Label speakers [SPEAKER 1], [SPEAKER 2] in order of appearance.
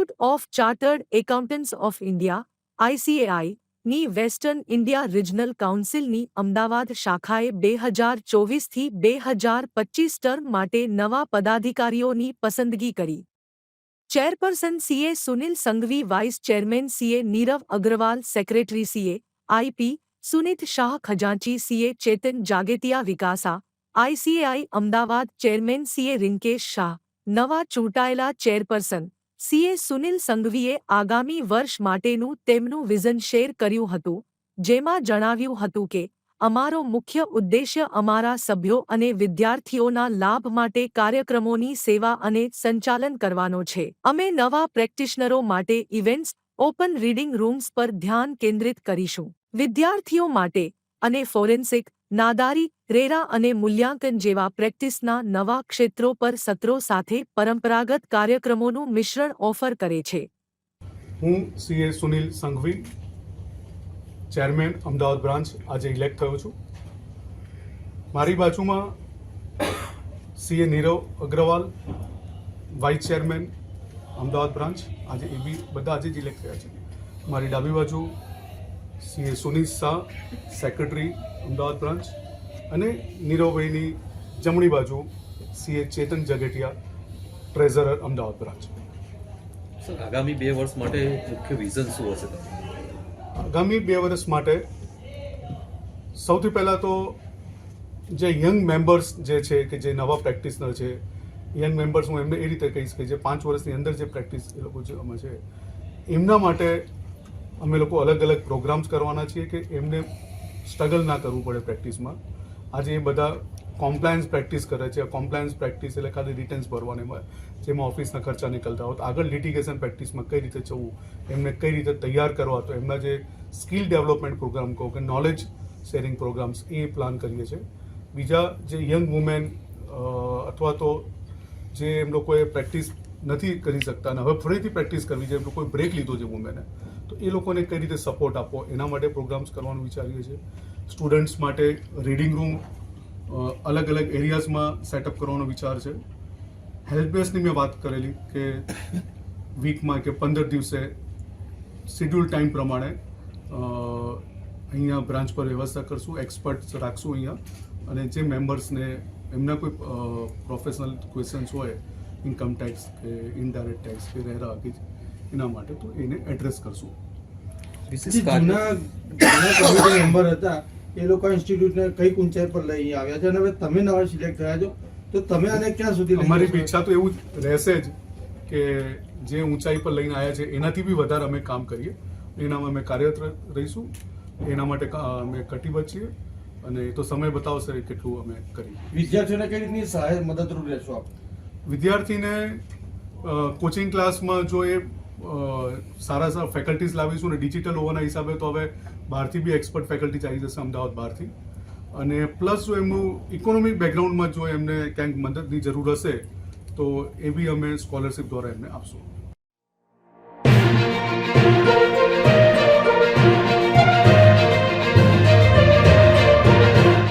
[SPEAKER 1] Institute of chartered accountants of India ICAI ની western India regional કાઉન્સિલની અમદાવાદ શાખાએ બે હજાર ચોવીસથી બે હજાર પચીસ ટર્મ માટે નવા પદાધિકારીઓની પસંદગી કરી. Chairperson CA Sunil Sanghvi vice chairman CA Nirav Agrawal secretary CA IP Sunit Shah ખજાંચી CA Chetan Jagetiya વિકાસા ICAI Ahmedabad chairman CA Rinkesh Shah નવા ચૂંટાયેલા ચેરપર્સન સીએ સુનિલ સંઘવીએ આગામી વર્ષ માટેનું તેમનું વિઝન શેર કર્યું હતું, જેમાં જણાવ્યું હતું કે, અમારો મુખ્ય ઉદ્દેશ્ય અમારા સભ્યો અને વિદ્યાર્થીઓના લાભ માટે કાર્યક્રમોની સેવા અને સંચાલન કરવાનો છે. અમે નવા પ્રેક્ટિશનરો માટે ઇવેન્ટ્સ, ઓપન રીડિંગ રૂમ્સ પર ધ્યાન કેન્દ્રિત કરીશું. વિદ્યાર્થીઓ માટે અને ફોરેન્સિક, નાદારી રેરા અને મૂલ્યાંકન જેવા પ્રેક્ટિસના નવા ક્ષેત્રો પર સત્રો સાથે પરંપરાગત કાર્યક્રમોનું મિશ્રણ ઓફર કરે છે.
[SPEAKER 2] હું CA Sunil Sanghvi, chairman Ahmedabad branch આજે ઇલેક્ટ થયો છું. મારી બાજુમાં CA Nirav Agrawal, vice chairman Ahmedabad branch આજે એ બી બધા આજે જ ઇલેક્ટ થયા છે. મારી ડાબી બાજુ CA Sunil Shah, secretary Ahmedabad branch અને નીરવભાઈની જમણી બાજુ CA Chetan Jagetiya treasurer Ahmedabad branch
[SPEAKER 3] sir આગામી બે વર્ષ માટે મુખ્ય વિઝન શું હશે
[SPEAKER 2] આગામી બે વર્ષ માટે સૌથી પહેલાં તો જે યંગ મેમ્બર્સ જે છે કે જે નવા પ્રેક્ટિસનર છે યંગ મેમ્બર્સ હું એમને એ રીતે કહીશ કે જે પાંચ વર્ષની અંદર જે પ્રેક્ટિસ એ લોકો જે અમે છે એમના માટે અમે લોકો અલગ અલગ પ્રોગ્રામ્સ કરવાના છીએ કે એમને સ્ટ્રગલ ના કરવું પડે પ્રેક્ટિસમાં આજે એ બધા કોમ્પ્લાયન્સ પ્રેક્ટિસ કરે છે. કોમ્પ્લાયન્સ પ્રેક્ટિસ એટલે ખાલી રિટર્ન્સ ભરવાને જેમાં ઓફિસના ખર્ચા નીકળતા હોય. તો આગળ લિટિગેશન પ્રેક્ટિસમાં કઈ રીતે જવું, એમને કઈ રીતે તૈયાર કરવા, તો એમના જે સ્કિલ ડેવલપમેન્ટ પ્રોગ્રામ કહો કે નોલેજ શેરિંગ પ્રોગ્રામ્સ એ પ્લાન કરીએ છીએ. બીજા જે યંગ વુમેન અથવા તો જે એમ લોકોએ પ્રેક્ટિસ નથી કરી શકતા અને હવે ફરીથી પ્રેક્ટિસ કરવી છે, એમ લોકોએ બ્રેક લીધો છે વુમેને તો એ લોકોને કઈ રીતે સપોર્ટ આપવો, એના માટે પ્રોગ્રામ્સ કરવાનું વિચારીએ છીએ. સ્ટુડન્ટ્સ માટે રીડિંગ રૂમ અલગ અલગ એરિયાઝમાં સેટઅપ કરવાનો વિચાર છે. હેલ્પડેસ્કની મેં વાત કરેલી કે વીકમાં કે પંદર દિવસે શેડ્યુલ ટાઈમ પ્રમાણે અહીંયા બ્રાન્ચ પર વ્યવસ્થા કરશું એક્સપર્ટ રાખશું અહીંયા. અને જે મેમ્બર્સને એમના કોઈ પ્રોફેશનલ ક્વેશ્ચન્સ હોય ઇન્કમ ટેક્સ કે ઇનડાયરેક્ટ ટેક્સ કે રહેરા કે એના માટે તો એને એડ્રેસ કરશું.
[SPEAKER 4] જૂના જૂના કમિટી મેમ્બર હતા એ લોકો ઇન્સ્ટિટ્યૂટને કઈ ઊંચાઈ પર લઈ આવ્યા છે? અને હવે તમે નવા સિલેક્ટ થયા છો તો તમે આને ક્યાં સુધી
[SPEAKER 2] અમારી? ઈચ્છા તો એવું જ રહેશે જ કે જે ઊંચાઈ પર લઈને આવ્યા છે એનાથી બી વધારે અમે કામ કરીએ. એનામાં અમે કાર્યરત રહીશું. એના માટે અમે કટિબદ્ધ છીએ. અને એ તો સમય બતાવશે કેટલું અમે કરીએ.
[SPEAKER 4] વિદ્યાર્થીઓને કઈ રીતની સહાય મદદરૂપ રહેશો આપ?
[SPEAKER 2] વિદ્યાર્થીને કોચિંગ ક્લાસમાં જો એ સારા સારા ફેકલ્ટીઝ લાવીશું અને ડિજિટલ હોવાના હિસાબે તો હવે બહારથી બી એક્સપર્ટ ફેકલ્ટી આવી જશે અમદાવાદ બહારથી. અને પ્લસ જો એમનું ઇકોનોમિક બેકગ્રાઉન્ડમાં જો એમને ક્યાંક મદદની જરૂર હશે, તો એ બી અમે સ્કોલરશિપ દ્વારા એમને આપશું.